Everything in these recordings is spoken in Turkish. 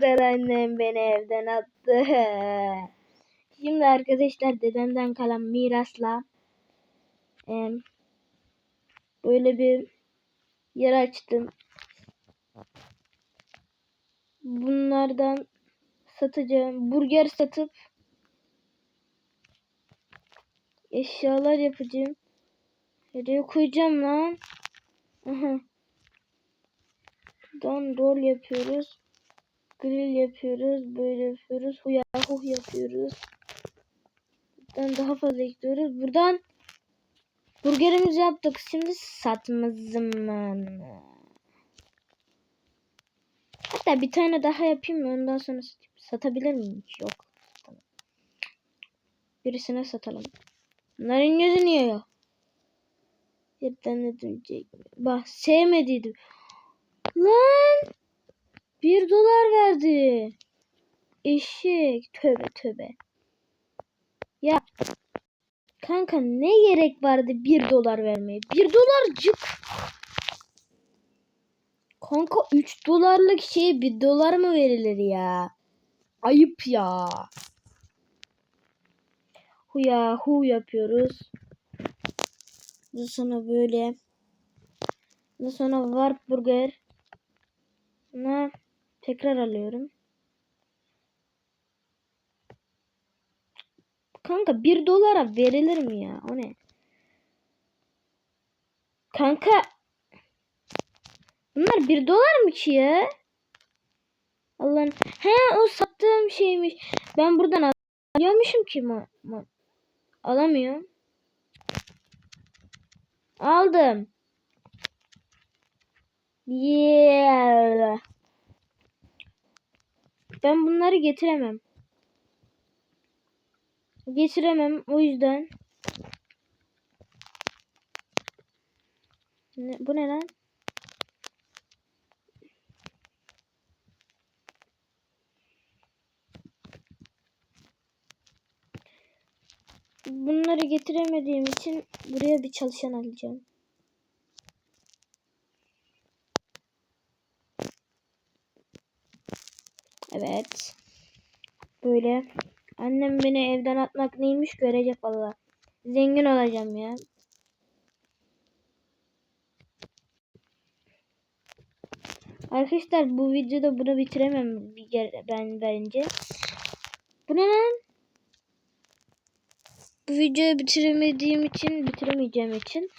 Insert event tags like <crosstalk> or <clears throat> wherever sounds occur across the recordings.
Arkadaşlar annem beni evden attı. <laughs> Şimdi arkadaşlar dedemden kalan mirasla böyle bir yer açtım. Bunlardan satacağım. Burger satıp eşyalar yapacağım. Nereye koyacağım lan? <laughs> Buradan rol yapıyoruz. Grill yapıyoruz. Böyle yapıyoruz. Huya huh yapıyoruz. Buradan daha fazla ekliyoruz. Buradan burgerimizi yaptık. Şimdi satma zamanı. Hatta bir tane daha yapayım mı? Ondan sonra satabilir miyim? Yok. Birisine satalım. Bunların yüzü niye yok? Yerden ne dönecek? Bak sevmediydim. Lan! Bir dolar verdi. Eşek. Tövbe tövbe. Ya. Kanka ne gerek vardı bir dolar vermeye? Bir dolarcık. Kanka 3 dolarlık şeye 1 dolar mı verilir ya? Ayıp ya. Huya hu yapıyoruz. Daha sonra böyle. Daha sonra warp burger. Ne? Tekrar alıyorum. Kanka 1 dolara verilir mi ya? O ne? Kanka Bunlar 1 dolar mı ki ya? Allah'ın. He o sattığım şeymiş. Ben buradan alıyormuşum ki ma, ma. Alamıyorum. Aldım. Yeah. Ben bunları getiremem. Getiremem o yüzden. Ne, bu ne lan? Bunları getiremediğim için buraya bir çalışan alacağım. Evet. Böyle. Annem beni evden atmak neymiş görecek valla. Zengin olacağım ya. Arkadaşlar bu videoda bunu bitiremem ben bence. Bu ne lan? Bu videoyu bitiremediğim için, bitiremeyeceğim için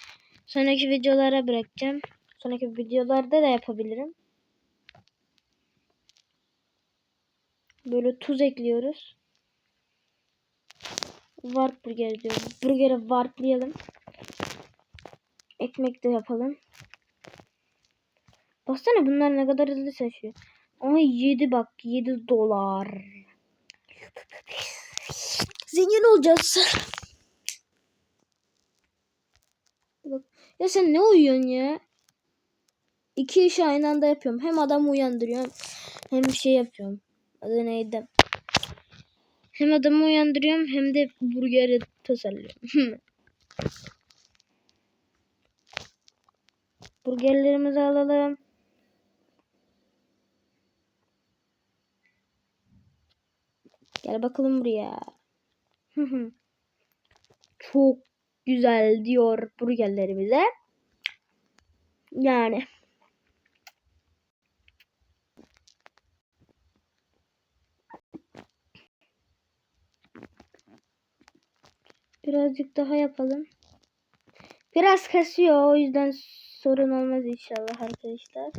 sonraki videolara bırakacağım. Sonraki videolarda da yapabilirim. Böyle tuz ekliyoruz. Warp burger diyorum. Burgeri warplayalım. Ekmek de yapalım. Baksana bunlar ne kadar hızlı seçiyor. Ama 7 bak 7 dolar. Zengin olacağız. Bak. Ya sen ne uyuyorsun ya? İki iş aynı anda yapıyorum. Hem adamı uyandırıyorum. Hem bir şey yapıyorum. Adı neydi? Hem adamı uyandırıyorum hem de burgeri tasarlıyorum. <laughs> Burgerlerimizi alalım. Gel bakalım buraya. <laughs> Çok güzel diyor burgerlerimize. Yani. Birazcık daha yapalım. Biraz kasıyor o yüzden sorun olmaz inşallah arkadaşlar.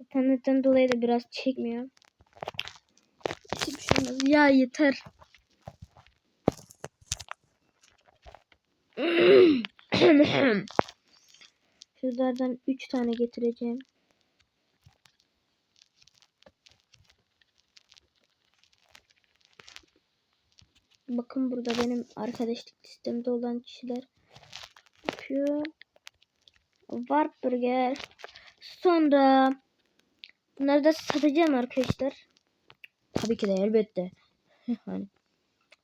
İnternetten dolayı da biraz çekmiyor. Ya yeter. <clears throat> Şuralardan 3 tane getireceğim. Bakın burada benim arkadaşlık sistemde olan kişiler yapıyor. Warp Burger. Sonra bunları da satacağım arkadaşlar. Tabii ki de elbette. <laughs> hani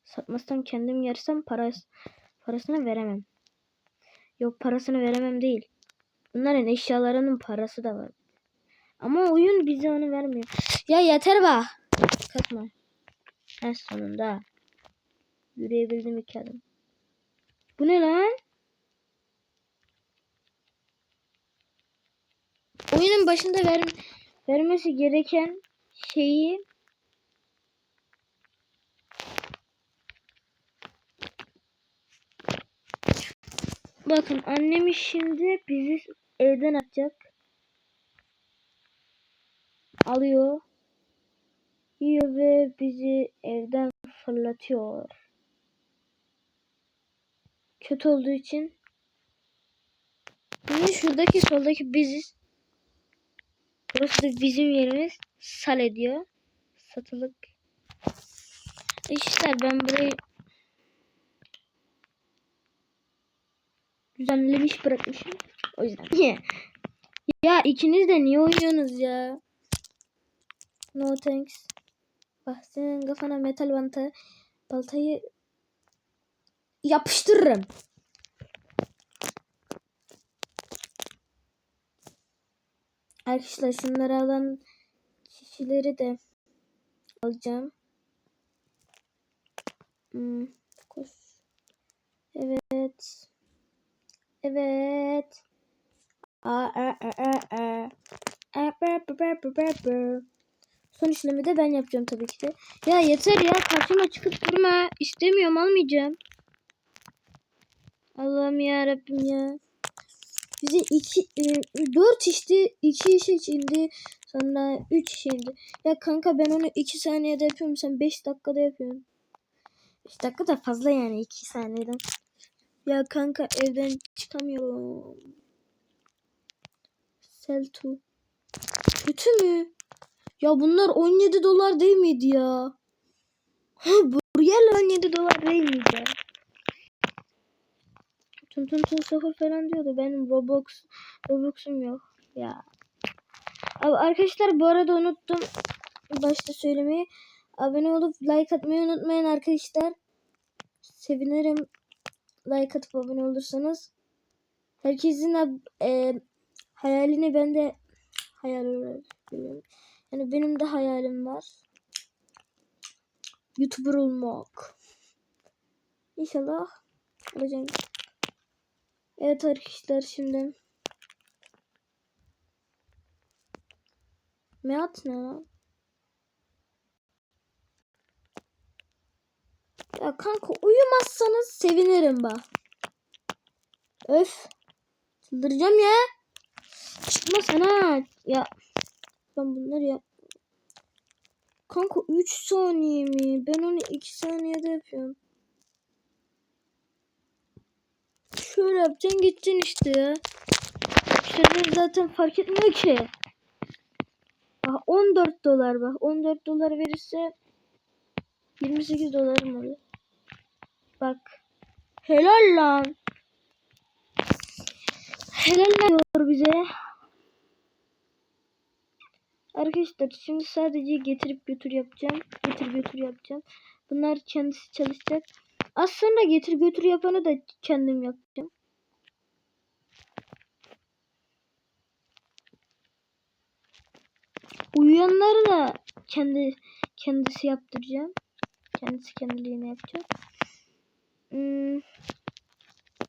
satmazsam kendim yersem parası parasını veremem. Yok parasını veremem değil. Bunların eşyalarının parası da var. Ama oyun bize onu vermiyor. Ya yeter bak. Katma. En sonunda. Yürüyebildim iki adım. Bu ne lan? Oyunun başında ver, vermesi gereken şeyi Bakın annemiz şimdi bizi evden atacak. Alıyor. Yiyor ve bizi evden fırlatıyor. Kötü olduğu için. Şimdi şuradaki soldaki biziz. Burası da bizim yerimiz. Sal ediyor. Satılık. İşte ben burayı düzenlemiş bırakmışım. O yüzden. Ya ikiniz de niye oynuyorsunuz ya? No thanks. Bak senin kafana metal banta baltayı yapıştırırım. Arkadaşlar şunları alan kişileri de alacağım. Hmm, koş. Evet. Evet. Son işlemi de ben yapacağım tabii ki de. Ya yeter ya karşıma çıkıp durma. İstemiyorum almayacağım. Allah'ım ya Rabbim ya. Bize iki, e, dört işti, iki iş içindi. Sonra üç iş indi. Ya kanka ben onu iki saniyede yapıyorum. Sen beş dakikada yapıyorsun. Beş dakika da fazla yani iki saniyeden. Ya kanka evden çıkamıyorum. Seltu. Kötü mü? Ya bunlar 17 dolar değil miydi ya? <laughs> Burgerler 17 dolar değil miydi? Tun tun tun sıfır falan diyordu. Benim Roblox Roblox'um yok. Ya. Abi arkadaşlar bu arada unuttum başta söylemeyi. Abone olup like atmayı unutmayın arkadaşlar. Sevinirim like atıp abone olursanız. Herkesin e, hayalini ben de hayal görüyorum. Yani benim de hayalim var. YouTuber olmak. İnşallah olacağım. Evet arkadaşlar şimdi. Meat ne lan? Ya kanka uyumazsanız sevinirim bak. Öf. Çıldıracağım ya. Çıkma sana. Ya. Ben bunları yap. Kanka 3 saniye mi? Ben onu 2 saniyede yapıyorum. Şöyle yapacaksın geçeceksin işte ya. Şeyler zaten fark etmiyor ki. Bak 14 dolar bak. 14 dolar verirse 28 dolarım olur. Bak. Helal lan. Helal diyor bize. Arkadaşlar şimdi sadece getirip götür yapacağım. Getir götür yapacağım. Bunlar kendisi çalışacak. Aslında getir götür yapanı da kendim yapacağım. Uyuyanları da kendi kendisi yaptıracağım. Kendisi kendiliğine yapacak. Hmm.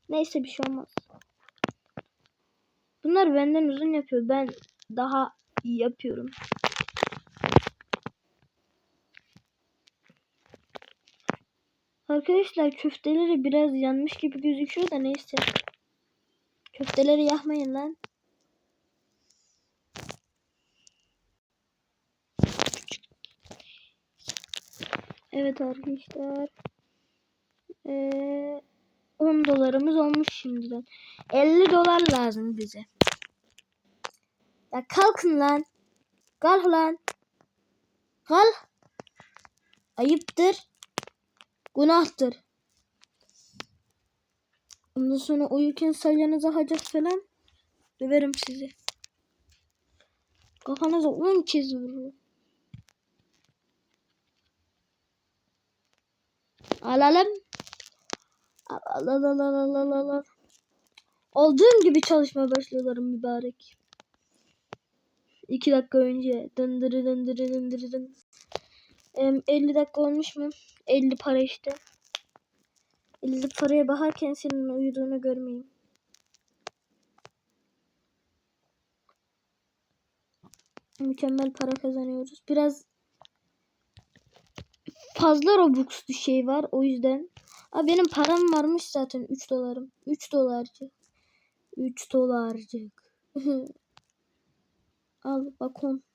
Neyse bir şey olmaz. Bunlar benden uzun yapıyor. Ben daha iyi yapıyorum. Arkadaşlar köfteleri biraz yanmış gibi gözüküyor da neyse. Köfteleri yakmayın lan. Evet arkadaşlar. Ee, 10 dolarımız olmuş şimdiden. 50 dolar lazım bize. Ya kalkın lan. Kalk lan. Kalk. Ayıptır. Günahtır. Ondan sonra uyurken salyanıza hacet falan döverim sizi. Kafanıza 10 kez vururum. Alalım. Al al al al al al al al. Olduğum gibi çalışmaya başlıyorlar mübarek. 2 dakika önce. Dındırı dındırı dındırı dın. Em, 50 dakika olmuş mu? 50 para işte. 50 paraya bakarken senin uyuduğunu görmeyeyim. Mükemmel para kazanıyoruz. Biraz fazla Robux şey var o yüzden. Aa, benim param varmış zaten 3 dolarım. 3 dolarcık. 3 dolarcık. <laughs> Al bakon. Bir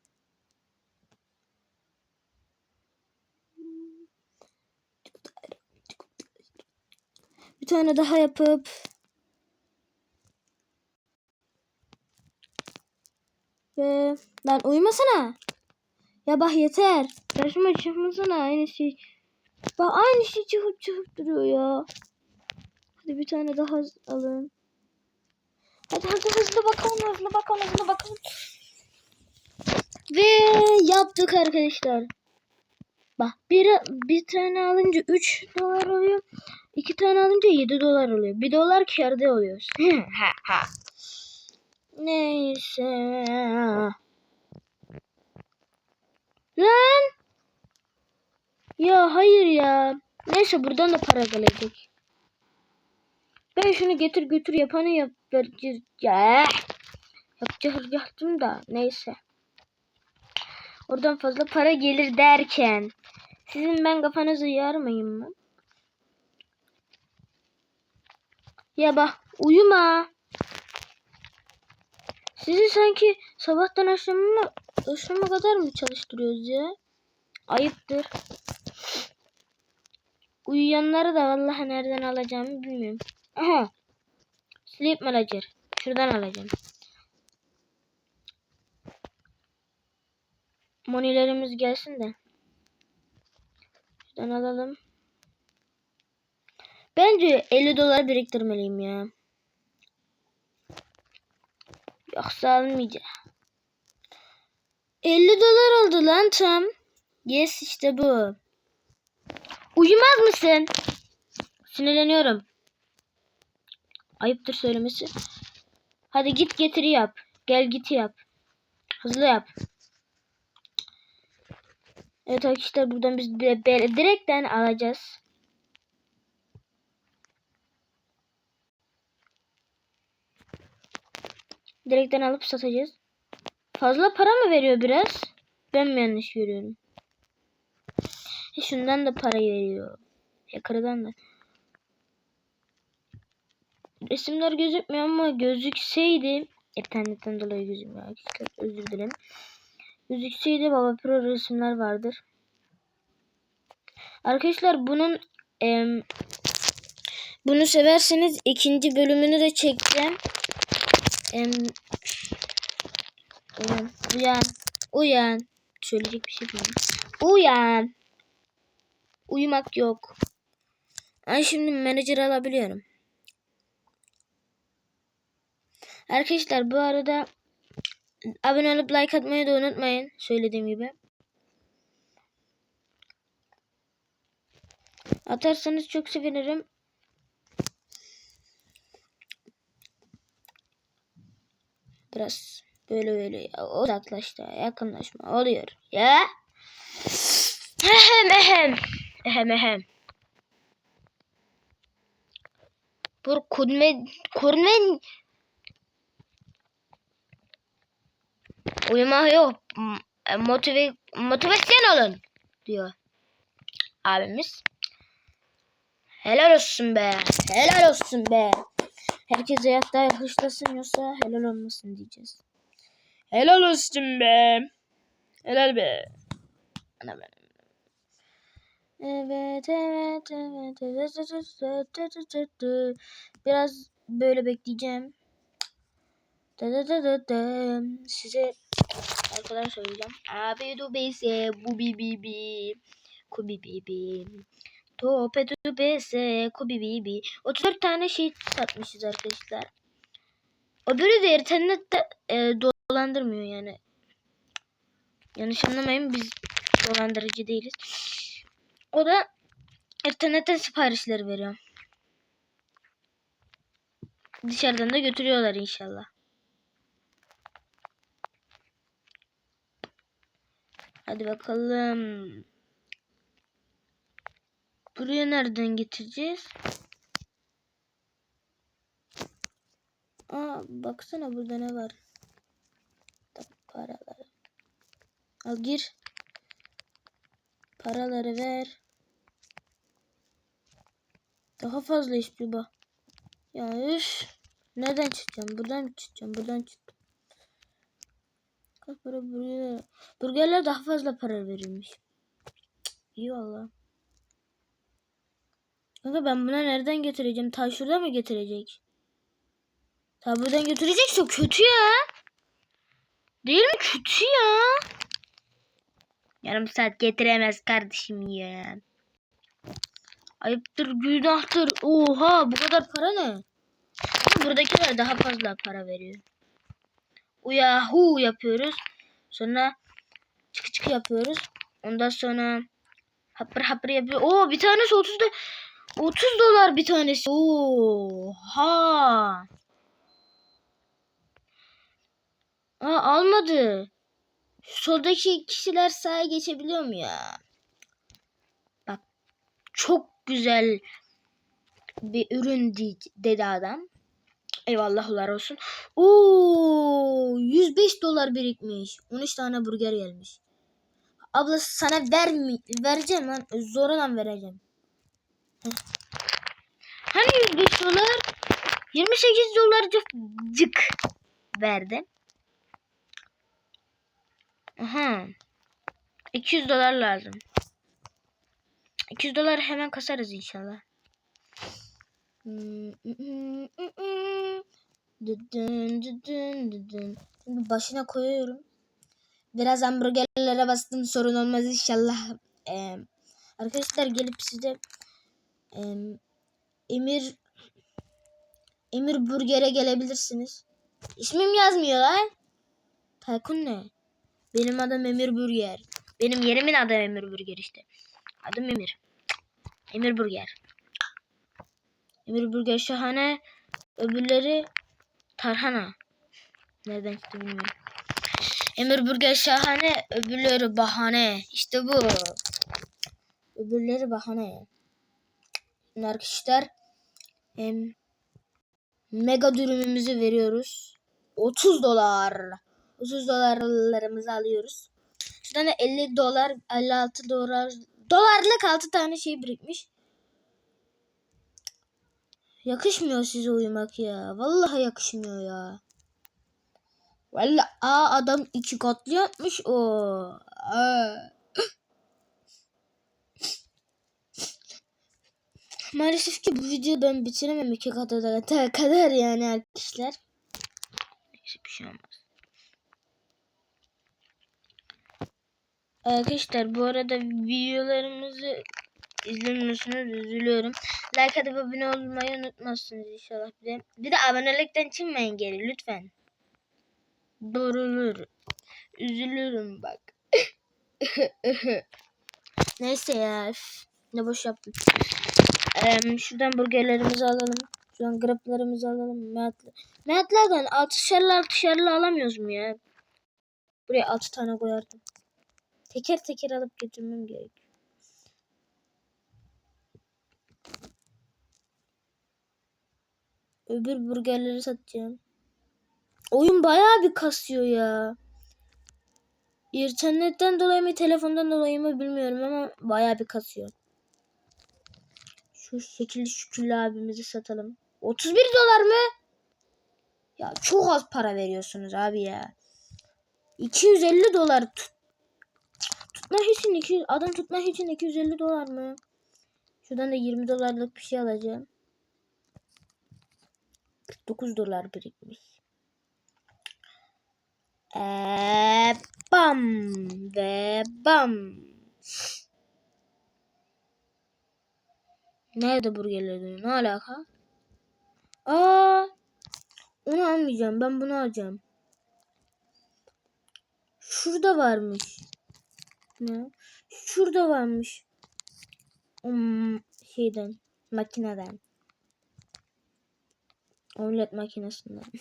tane daha yapıp ve lan uyumasana. Ya bak yeter. Karşıma çıkmasana aynı şey. Bak aynı şey çıkıp çıkıp duruyor ya. Hadi bir tane daha alın. Hadi hadi hızlı bakalım hızlı bakalım hızlı bakalım. Ve yaptık arkadaşlar. Bak bir, bir tane alınca 3 dolar oluyor. İki tane alınca 7 dolar oluyor. 1 dolar kârda ha. <laughs> Neyse. Lan. Ya hayır ya. Neyse buradan da para gelecek. Ben şunu getir götür yapanı yap. vereceğiz. Ya. Yapacaktım da neyse. Oradan fazla para gelir derken. Sizin ben kafanızı yarmayayım mı? Ya bak uyuma. Sizi sanki sabahtan akşama, akşama kadar mı çalıştırıyoruz ya? Ayıptır. Uyuyanları da vallahi nereden alacağımı bilmiyorum. Aha. Sleep Manager. Şuradan alacağım. Monilerimiz gelsin de. Şuradan alalım. Bence 50 dolar biriktirmeliyim ya. Yoksa almayacağım. 50 dolar oldu lan tam. Yes işte bu. Uyumaz mısın? Sinirleniyorum. Ayıptır söylemesi. Hadi git getir yap. Gel git yap. Hızlı yap. Evet arkadaşlar buradan biz direkten alacağız. Direkten alıp satacağız. Fazla para mı veriyor biraz? Ben mi yanlış görüyorum? E şundan da para veriyor. Hacker'dan da. Resimler gözükmüyor ama gözükseydi internetten dolayı gözükmüyor. Özür dilerim. Gözükseydi Baba Pro resimler vardır. Arkadaşlar bunun e, bunu severseniz ikinci bölümünü de çekeceğim. E, uyan, uyan, uyan. Söyleyecek bir şey bilmiyorum. Uyan. Uyumak yok. Ay şimdi menajer alabiliyorum. Arkadaşlar bu arada abone olup like atmayı da unutmayın. Söylediğim gibi. Atarsanız çok sevinirim. Biraz böyle böyle uzaklaştı. Yakınlaşma oluyor. Ya. Ehem ehem. Ehem ehem. Bu kurme kurme uyuma yok. Motive motivasyon olun diyor abimiz. Helal olsun be. Helal olsun be. Herkes hayatta yakışlasın yoksa helal olmasın diyeceğiz. Helal olsun be. Helal be. Ana benim. Evet, evet, evet, evet. Biraz böyle bekleyeceğim. Size arkadan söyleyeceğim. Abi du bese bu bi bi bi. Kubi bi bi. Tope du bese kubi bi bi. 34 tane şey satmışız arkadaşlar. Öbürü de internette e, dolandırmıyor yani. Yanlış anlamayın biz dolandırıcı değiliz. O da internetten siparişleri veriyor. Dışarıdan da götürüyorlar inşallah. Hadi bakalım. Buraya nereden getireceğiz? Aa baksana burada ne var? Paraları. Al gir. Paraları ver. Daha fazla istiyor bak. Ya üf. Nereden çıkacağım? Buradan mı çıkacağım? Buradan çık. Kaç para buraya? Burgerler daha fazla para verilmiş. İyi valla. Kanka ben buna nereden getireceğim? Ta şurada mı getirecek? Ta buradan götürecekse kötü ya. Değil mi? Kötü ya. Yarım saat getiremez kardeşim ya. Ayıptır, günahtır. Oha bu kadar para ne? Buradakiler daha fazla para veriyor. Uyahu yapıyoruz. Sonra çıkı çıkı yapıyoruz. Ondan sonra hapır hapır yapıyor. Oo bir tanesi 30 da 30 dolar bir tanesi. Oha. Aa almadı. Şu soldaki kişiler sahaya geçebiliyor mu ya? Bak çok güzel bir ürün de- dedi adam. Eyvallahlar olsun. Oo 105 dolar birikmiş. 13 tane burger gelmiş. Abla sana vermi vereceğim lan. Zorla vereceğim. Hani 105 dolar? 28 dolarcık verdi. Aha. 200 dolar lazım. 200 dolar hemen kasarız inşallah. Başına koyuyorum. Biraz hamburgerlere bastım sorun olmaz inşallah. Ee, arkadaşlar gelip size Emir Emir Burger'e gelebilirsiniz. İsmim yazmıyor lan. Taykun ne? Benim adım Emir Burger. Benim yerimin adı Emir Burger işte. Adım Emir. Emir Burger. Emir Burger şahane. Öbürleri tarhana. Nereden çıktı bilmiyorum. Emir Burger şahane. Öbürleri bahane. İşte bu. Öbürleri bahane. Arkadaşlar mega dürümümüzü veriyoruz. 30 dolar. 30 dolarlarımızı alıyoruz. Şuradan da 50 dolar 56 dolar dolarlık 6 tane şey birikmiş. Yakışmıyor size uyumak ya. Vallahi yakışmıyor ya. Vallahi aa adam iki katlı yapmış o. Aa. Maalesef ki bu videoyu ben bitiremem iki katı da kadar yani arkadaşlar. Neyse bir şey olmaz. Arkadaşlar bu arada videolarımızı izlemiyorsunuz üzülüyorum. Like atıp abone olmayı unutmazsınız inşallah bir de. Bir de abonelikten çıkmayın geri lütfen. Doğrulur. Üzülürüm bak. <laughs> Neyse ya. Ne boş yaptım. Şuradan burgerlerimizi alalım. Şuradan graplarımızı alalım. Meatler. Meatlerden altışarlı altışarlı alamıyoruz mu ya? Buraya altı tane koyardım. Teker teker alıp götürmem gerek. Öbür burgerleri satacağım. Oyun bayağı bir kasıyor ya. İnternetten dolayı mı telefondan dolayı mı bilmiyorum ama bayağı bir kasıyor. Şu şekilli şükürlü abimizi satalım. 31 dolar mı? Ya çok az para veriyorsunuz abi ya. 250 dolar tut tutmak için 200 adam tutmak için 250 dolar mı? Şuradan da 20 dolarlık bir şey alacağım. 49 dolar birikmiş. Eee bam ve bam. Nerede burgerleri? Ne alaka? Aa, onu almayacağım. Ben bunu alacağım. Şurada varmış. Ne? Şurada varmış. Um, şeyden, makineden. Omlet makinesinden. <laughs>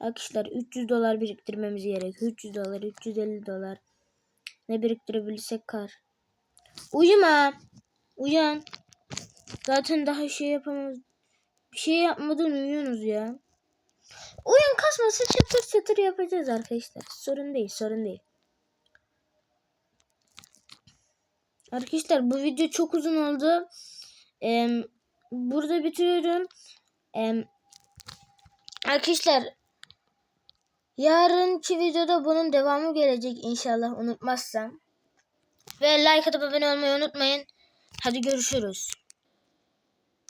Arkadaşlar 300 dolar biriktirmemiz gerek. 300 dolar, 350 dolar. Ne biriktirebilirsek kar. Uyuma. Uyan. Zaten daha şey yapamaz. Bir şey yapmadan uyuyorsunuz ya. Oyun kasması çatır çatır yapacağız arkadaşlar. Sorun değil, sorun değil. Arkadaşlar bu video çok uzun oldu. Ee, burada bitiriyorum. Ee, arkadaşlar yarınki videoda bunun devamı gelecek inşallah unutmazsam. Ve like atıp abone olmayı unutmayın. Hadi görüşürüz.